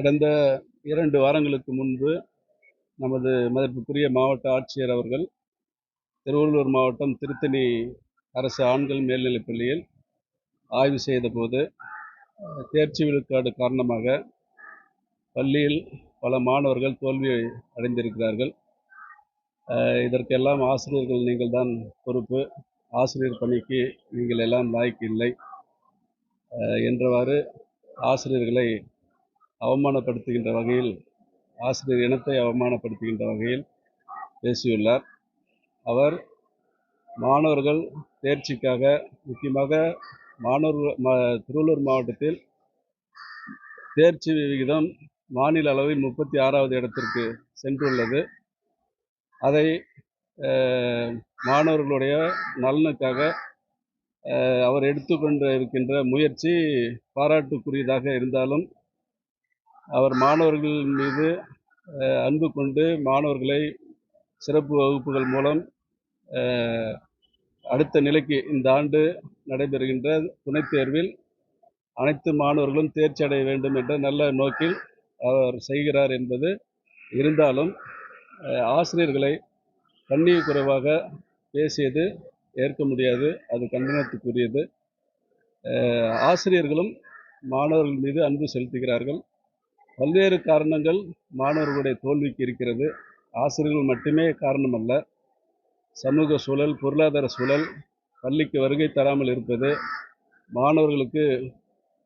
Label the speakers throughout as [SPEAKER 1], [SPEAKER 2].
[SPEAKER 1] கடந்த இரண்டு வாரங்களுக்கு முன்பு நமது மதிப்புக்குரிய மாவட்ட ஆட்சியர் அவர்கள் திருவள்ளூர் மாவட்டம் திருத்தணி அரசு ஆண்கள் மேல்நிலைப் பள்ளியில் ஆய்வு செய்தபோது தேர்ச்சி விழுக்காடு காரணமாக பள்ளியில் பல மாணவர்கள் தோல்வி அடைந்திருக்கிறார்கள். இதற்கெல்லாம் ஆசிரியர்கள் நீங்கள் தான் பொறுப்பு. ஆசிரியர் பணிக்கு நீங்கள் எல்லாம் லாய்க்கு இல்லை. என்றவாறு ஆசிரியர்களை அவமானப்படுத்துகின்ற வகையில் ஆசிரியர் இனத்தை அவமானப்படுத்துகின்ற வகையில் பேசியுள்ளார். அவர் மாணவர்கள் தேர்ச்சிக்காக முக்கியமாக மாணவர்கள் மா திருவள்ளூர் மாவட்டத்தில் தேர்ச்சி விகிதம் மாநில அளவில் முப்பத்தி ஆறாவது இடத்திற்கு சென்றுள்ளது. அதை மாணவர்களுடைய நலனுக்காக அவர் எடுத்துக்கொண்டு இருக்கின்ற முயற்சி பாராட்டுக்குரியதாக இருந்தாலும் அவர் மாணவர்கள் மீது அன்பு கொண்டு மாணவர்களை சிறப்பு வகுப்புகள் மூலம் அடுத்த நிலைக்கு இந்த ஆண்டு நடைபெறுகின்ற துணைத் தேர்வில் அனைத்து மாணவர்களும் தேர்ச்சி அடைய வேண்டும் என்ற நல்ல நோக்கில் அவர் செய்கிறார் என்பது இருந்தாலும் ஆசிரியர்களை கண்ணிய குறைவாக பேசியது ஏற்க முடியாது அது கண்டனத்துக்குரியது. ஆசிரியர்களும் மாணவர்கள் மீது அன்பு செலுத்துகிறார்கள். பல்வேறு காரணங்கள் மாணவர்களுடைய தோல்விக்கு இருக்கிறது. ஆசிரியர்கள் மட்டுமே காரணம் அல்ல சமூக சூழல் பொருளாதார சூழல் பள்ளிக்கு வருகை தராமல் இருப்பது மாணவர்களுக்கு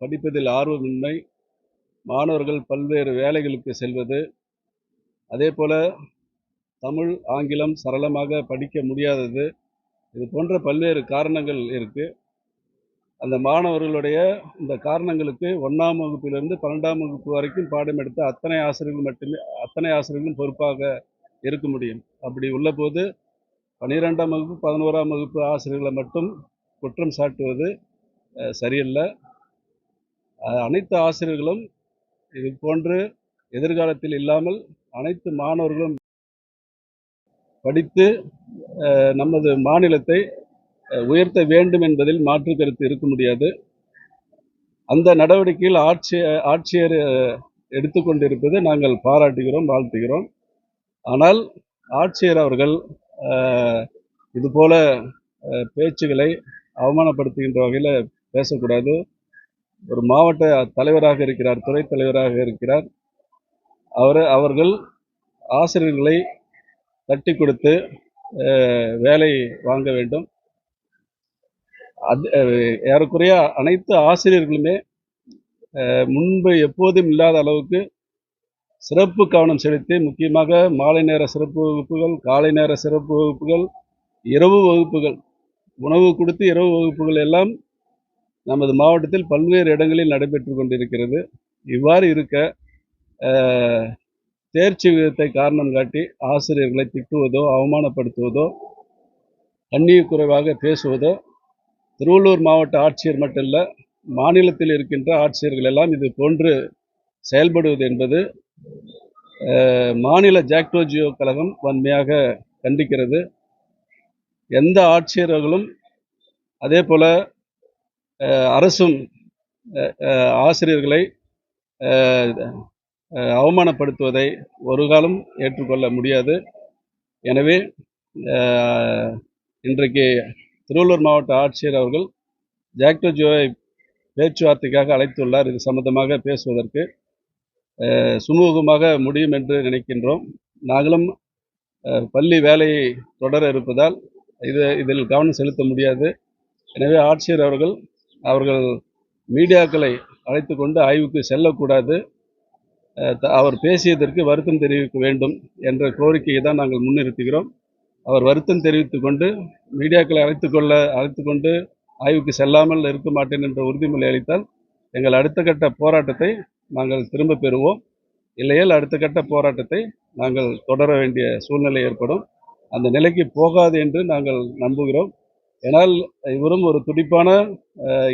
[SPEAKER 1] படிப்பதில் ஆர்வமின்மை மாணவர்கள் பல்வேறு வேலைகளுக்கு செல்வது அதே போல் தமிழ் ஆங்கிலம் சரளமாக படிக்க முடியாதது இது போன்ற பல்வேறு காரணங்கள் இருக்குது அந்த மாணவர்களுடைய இந்த காரணங்களுக்கு ஒன்றாம் வகுப்பிலிருந்து பன்னெண்டாம் வகுப்பு வரைக்கும் பாடம் எடுத்த அத்தனை ஆசிரியர்கள் மட்டுமே அத்தனை ஆசிரியர்களும் பொறுப்பாக இருக்க முடியும். அப்படி உள்ளபோது பன்னிரெண்டாம் வகுப்பு பதினோராம் வகுப்பு ஆசிரியர்களை மட்டும் குற்றம் சாட்டுவது சரியில்லை. அனைத்து ஆசிரியர்களும் இது போன்று எதிர்காலத்தில் இல்லாமல் அனைத்து மாணவர்களும் படித்து நமது மாநிலத்தை உயர்த்த வேண்டும் என்பதில் மாற்று கருத்து இருக்க முடியாது. அந்த நடவடிக்கையில் ஆட்சி ஆட்சியர் எடுத்துக்கொண்டிருப்பதை எடுத்துக்கொண்டிருப்பது நாங்கள் பாராட்டுகிறோம் வாழ்த்துகிறோம். ஆனால் ஆட்சியர் அவர்கள் இதுபோல பேச்சுகளை அவமானப்படுத்துகின்ற வகையில் பேசக்கூடாது. ஒரு மாவட்ட தலைவராக இருக்கிறார் துறை தலைவராக இருக்கிறார். அவர் அவர்கள் ஆசிரியர்களை தட்டி கொடுத்து வேலை வாங்க வேண்டும். அது ஏறக்குறைய அனைத்து ஆசிரியர்களுமே முன்பு எப்போதும் இல்லாத அளவுக்கு சிறப்பு கவனம் செலுத்தி முக்கியமாக மாலை நேர சிறப்பு வகுப்புகள் காலை நேர சிறப்பு வகுப்புகள் இரவு வகுப்புகள் உணவு கொடுத்து இரவு வகுப்புகள் எல்லாம் நமது மாவட்டத்தில் பல்வேறு இடங்களில் நடைபெற்று கொண்டிருக்கிறது. இவ்வாறு இருக்க தேர்ச்சி விகிதத்தை காரணம் காட்டி ஆசிரியர்களை திட்டுவதோ அவமானப்படுத்துவதோ கண்ணிய குறைவாக பேசுவதோ திருவள்ளூர் மாவட்ட ஆட்சியர் மட்டும் இல்லை மாநிலத்தில் இருக்கின்ற ஆட்சியர்கள் எல்லாம் இது போன்று செயல்படுவது என்பது மாநில ஜாக்டோஜியோ கழகம் வன்மையாக கண்டிக்கிறது. எந்த ஆட்சியர்களும் அதே போல் அரசும் ஆசிரியர்களை அவமானப்படுத்துவதை ஒரு காலம் ஏற்றுக்கொள்ள முடியாது. எனவே இன்றைக்கு திருவள்ளூர் மாவட்ட ஆட்சியர் அவர்கள் ஜாக்டோஜியோவை பேச்சுவார்த்தைக்காக அழைத்துள்ளார். இது சம்பந்தமாக பேசுவதற்கு சுமூகமாக முடியும் என்று நினைக்கின்றோம். நாங்களும் பள்ளி வேலையை தொடர இருப்பதால் இது இதில் கவனம் செலுத்த முடியாது. எனவே ஆட்சியர் அவர்கள் அவர்கள் மீடியாக்களை அழைத்து கொண்டு ஆய்வுக்கு செல்லக்கூடாது. த- அவர் பேசியதற்கு வருத்தம் தெரிவிக்க வேண்டும் என்ற கோரிக்கையை தான் நாங்கள் முன்னிறுத்துகிறோம். அவர் வருத்தம் தெரிவித்து கொண்டு மீடியாக்களை அழைத்து கொள்ள அழைத்து கொண்டு ஆய்வுக்கு செல்லாமல் இருக்க மாட்டேன் என்ற உறுதிமொழி அளித்தால் எங்கள் அடுத்த கட்ட போராட்டத்தை நாங்கள் திரும்ப பெறுவோம். இல்லையேல் அடுத்த கட்ட போராட்டத்தை நாங்கள் தொடர வேண்டிய சூழ்நிலை ஏற்படும். அந்த நிலைக்கு போகாது என்று நாங்கள் நம்புகிறோம். ஏனால் இவரும் ஒரு துடிப்பான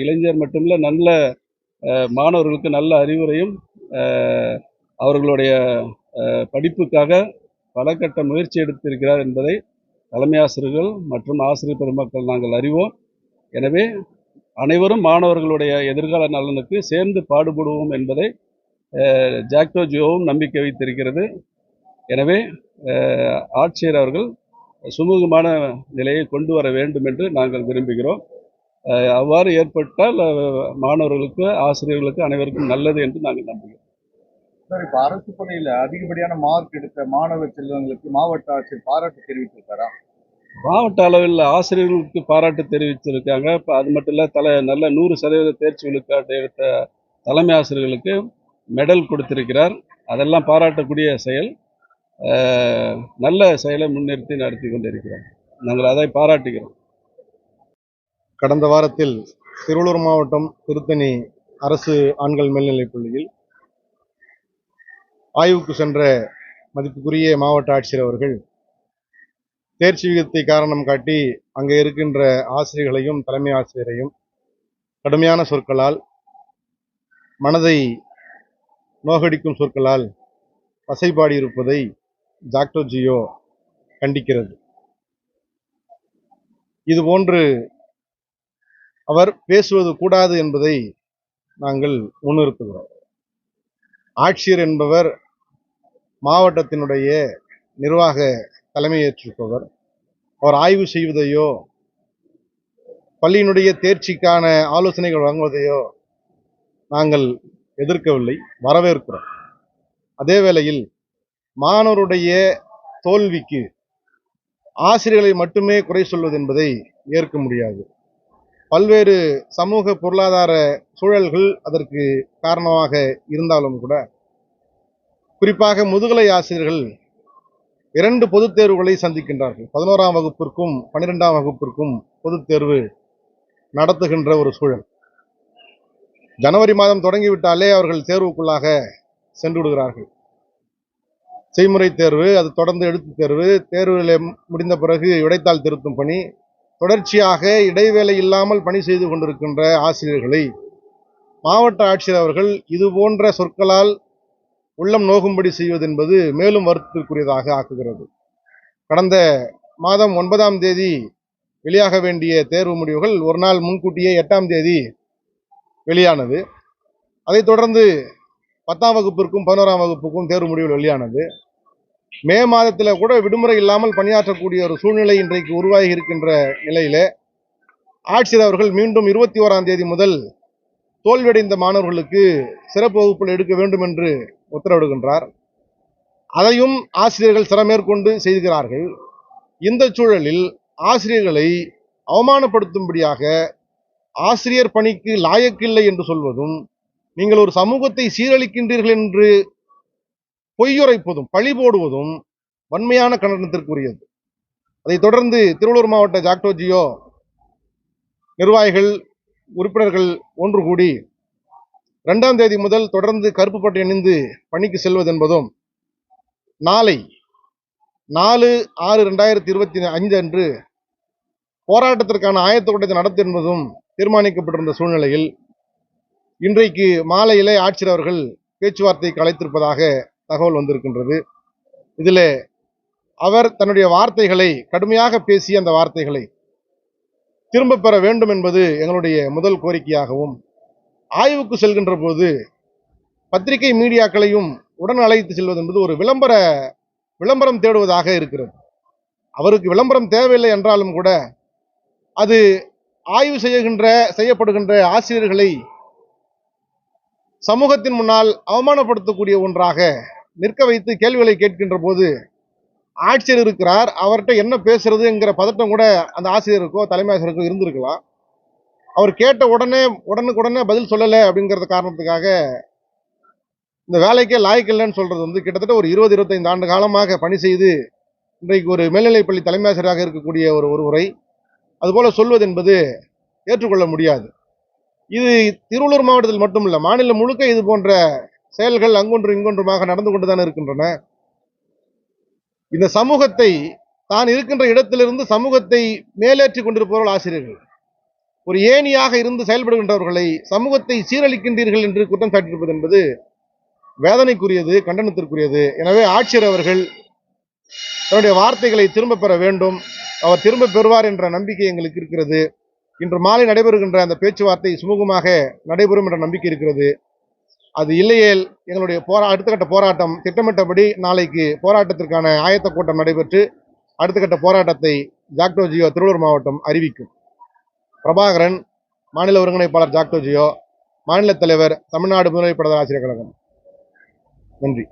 [SPEAKER 1] இளைஞர் மட்டுமில்ல நல்ல மாணவர்களுக்கு நல்ல அறிவுரையும் அவர்களுடைய படிப்புக்காக பல கட்ட முயற்சி எடுத்திருக்கிறார் என்பதை தலைமை ஆசிரியர்கள் மற்றும் ஆசிரியர் பெருமக்கள் நாங்கள் அறிவோம். எனவே அனைவரும் மாணவர்களுடைய எதிர்கால நலனுக்கு சேர்ந்து பாடுபடுவோம் என்பதை ஜாக்டோ ஜியோவும் நம்பிக்கை வைத்திருக்கிறது. எனவே ஆட்சியர் அவர்கள் சுமூகமான நிலையை கொண்டு வர வேண்டும் என்று நாங்கள் விரும்புகிறோம். அவ்வாறு ஏற்பட்டால் மாணவர்களுக்கு ஆசிரியர்களுக்கு அனைவருக்கும் நல்லது என்று நாங்கள் நம்புகிறோம்.
[SPEAKER 2] சார் இப்ப அரசு பள்ளியில அதிகப்படியான மார்க் எடுத்த மாணவ செல்வங்களுக்கு மாவட்ட ஆட்சியர் பாராட்டு தெரிவித்திருக்காரா?
[SPEAKER 1] மாவட்ட அளவில் ஆசிரியர்களுக்கு பாராட்டு தெரிவித்திருக்காங்க. இப்போ அது மட்டும் இல்லை தலை நல்ல நூறு சதவீத தேர்ச்சி விழுக்காட்டு எடுத்த தலைமை ஆசிரியர்களுக்கு மெடல் கொடுத்திருக்கிறார். அதெல்லாம் பாராட்டக்கூடிய செயல் நல்ல செயலை முன்னிறுத்தி நடத்தி கொண்டிருக்கிறோம் நாங்கள் அதை பாராட்டுகிறோம்.
[SPEAKER 3] கடந்த வாரத்தில் திருவள்ளூர் மாவட்டம் திருத்தணி அரசு ஆண்கள் மேல்நிலைப் பள்ளியில் ஆய்வுக்கு சென்ற மதிப்புக்குரிய மாவட்ட ஆட்சியர் அவர்கள் தேர்ச்சி விகிதத்தை காரணம் காட்டி அங்கே இருக்கின்ற ஆசிரியர்களையும் தலைமை ஆசிரியரையும் கடுமையான சொற்களால் மனதை நோகடிக்கும் சொற்களால் பசைபாடி இருப்பதை ஜாக்டோ ஜியோ கண்டிக்கிறது. இதுபோன்று அவர் பேசுவது கூடாது என்பதை நாங்கள் முன்னிறுத்துகிறோம். ஆட்சியர் என்பவர் மாவட்டத்தினுடைய நிர்வாக தலைமையேற்றிருப்பவர். அவர் ஆய்வு செய்வதையோ பள்ளியினுடைய தேர்ச்சிக்கான ஆலோசனைகள் வழங்குவதையோ நாங்கள் எதிர்க்கவில்லை வரவேற்கிறோம். அதே வேளையில் மாணவருடைய தோல்விக்கு ஆசிரியர்களை மட்டுமே குறை சொல்வது என்பதை ஏற்க முடியாது. பல்வேறு சமூக பொருளாதார சூழல்கள் அதற்கு காரணமாக இருந்தாலும் கூட குறிப்பாக முதுகலை ஆசிரியர்கள் இரண்டு பொதுத் தேர்வுகளை சந்திக்கின்றார்கள். பதினோராம் வகுப்பிற்கும் பன்னிரெண்டாம் வகுப்பிற்கும் பொதுத் தேர்வு நடத்துகின்ற ஒரு சூழல். ஜனவரி மாதம் தொடங்கிவிட்டாலே அவர்கள் தேர்வுக்குள்ளாக சென்று விடுகிறார்கள் செய்முறை தேர்வு அது தொடர்ந்து எழுத்துத் தேர்வு தேர்வில் முடிந்த பிறகு விடைத்தாள் திருத்தும் பணி தொடர்ச்சியாக இடைவேளை இல்லாமல் பணி செய்து கொண்டிருக்கின்ற ஆசிரியர்களை மாவட்ட ஆட்சியர் அவர்கள் இது போன்ற சொற்களால் உள்ளம் நோகும்படி செய்வது என்பது மேலும் வருத்தத்திற்குரியதாக ஆக்குகிறது. கடந்த மாதம் ஒன்பதாம் தேதி வெளியாக வேண்டிய தேர்வு முடிவுகள் ஒரு நாள் முன்கூட்டியே எட்டாம் தேதி வெளியானது. அதைத் தொடர்ந்து பத்தாம் வகுப்பிற்கும் பதினோராம் வகுப்புக்கும் தேர்வு முடிவுகள் வெளியானது. மே மாதத்தில் கூட விடுமுறை இல்லாமல் பணியாற்றக்கூடிய ஒரு சூழ்நிலை இன்றைக்கு உருவாகி இருக்கின்ற நிலையிலே ஆட்சியர் அவர்கள் மீண்டும் இருபத்தி ஓராம் தேதி முதல் தோல்வியடைந்த மாணவர்களுக்கு சிறப்பு வகுப்புகள் எடுக்க வேண்டும் என்று உத்தரவிடுகின்றார். அதையும் ஆசிரியர்கள் சிறமேற்கொண்டு செய்கிறார்கள். இந்த சூழலில் ஆசிரியர்களை அவமானப்படுத்தும்படியாக ஆசிரியர் பணிக்கு லாயக்கில்லை என்று சொல்வதும் நீங்கள் ஒரு சமூகத்தை சீரழிக்கின்றீர்கள் என்று பொய்யுரைப்பதும் பழி போடுவதும் வன்மையான கண்டனத்திற்குரியது. அதைத் தொடர்ந்து திருவள்ளூர் மாவட்ட ஜாக்டோஜியோ நிர்வாகிகள் உறுப்பினர்கள் ஒன்று கூடி ரெண்டாம் தேதி முதல் தொடர்ந்து கருப்பு பட்டை அணிந்து பணிக்கு செல்வது என்பதும் நாளை நாலு ஆறு ரெண்டாயிரத்தி இருபத்தி ஐந்து அன்று போராட்டத்திற்கான ஆயத்த கூட்டத்தை நடத்து என்பதும் தீர்மானிக்கப்பட்டிருந்த சூழ்நிலையில் இன்றைக்கு மாலையிலே ஆட்சியர் அவர்கள் பேச்சுவார்த்தைக்கு அழைத்திருப்பதாக தகவல் வந்திருக்கின்றது. இதில் அவர் தன்னுடைய வார்த்தைகளை கடுமையாக பேசிய அந்த வார்த்தைகளை திரும்பப் பெற வேண்டும் என்பது எங்களுடைய முதல் கோரிக்கையாகவும் ஆய்வுக்கு செல்கின்ற போது பத்திரிகை மீடியாக்களையும் உடன் அழைத்து செல்வது என்பது ஒரு விளம்பர விளம்பரம் தேடுவதாக இருக்கிறது. அவருக்கு விளம்பரம் தேவையில்லை என்றாலும் கூட அது ஆய்வு செய்கின்ற செய்யப்படுகின்ற ஆசிரியர்களை சமூகத்தின் முன்னால் அவமானப்படுத்தக்கூடிய ஒன்றாக நிற்க வைத்து கேள்விகளை கேட்கின்ற போது ஆட்சியர் இருக்கிறார் அவர்கிட்ட என்ன பேசுறதுங்கிற பதட்டம் கூட அந்த ஆசிரியருக்கோ தலைமை ஆசிரியருக்கோ இருந்திருக்கலாம். அவர் கேட்ட உடனே உடனுக்குடனே பதில் சொல்லலை அப்படிங்கிறது காரணத்துக்காக இந்த வேலைக்கே லாய்க்கில்லைன்னு சொல்றது வந்து கிட்டத்தட்ட ஒரு இருபது இருபத்தைந்து ஆண்டு காலமாக பணி செய்து இன்றைக்கு ஒரு மேல்நிலைப்பள்ளி தலைமை ஆசிரியராக இருக்கக்கூடிய ஒரு ஒருவரை அதுபோல சொல்வது என்பது ஏற்றுக்கொள்ள முடியாது. இது திருவள்ளூர் மாவட்டத்தில் மட்டுமில்லை மாநிலம் முழுக்க இது போன்ற செயல்கள் அங்கொன்று இங்கொன்றுமாக நடந்து கொண்டுதான் இருக்கின்றன. இந்த சமூகத்தை தான் இருக்கின்ற இடத்திலிருந்து சமூகத்தை மேலேற்றி கொண்டிருப்பவர்கள் ஆசிரியர்கள். ஒரு ஏணியாக இருந்து செயல்படுகின்றவர்களை சமூகத்தை சீரழிக்கின்றீர்கள் என்று குற்றம் சாட்டியிருப்பது என்பது வேதனைக்குரியது கண்டனத்திற்குரியது. எனவே ஆட்சியர் அவர்கள் தன்னுடைய வார்த்தைகளை திரும்ப பெற வேண்டும். அவர் திரும்ப பெறுவார் என்ற நம்பிக்கை எங்களுக்கு இருக்கிறது. இன்று மாலை நடைபெறுகின்ற அந்த பேச்சுவார்த்தை சுமூகமாக நடைபெறும் என்ற நம்பிக்கை இருக்கிறது. அது இல்லையேல் எங்களுடைய போரா அடுத்த கட்ட போராட்டம் திட்டமிட்டபடி நாளைக்கு போராட்டத்திற்கான ஆயத்த கூட்டம் நடைபெற்று அடுத்த கட்ட போராட்டத்தை ஜாக்டோ ஜியோ திருவள்ளூர் மாவட்டம் அறிவிக்கும். பிரபாகரன் மாநில ஒருங்கிணைப்பாளர் ஜாக்டோ ஜியோ மாநில தலைவர் தமிழ்நாடு முதன்மை ஆசிரியர் கழகம். நன்றி.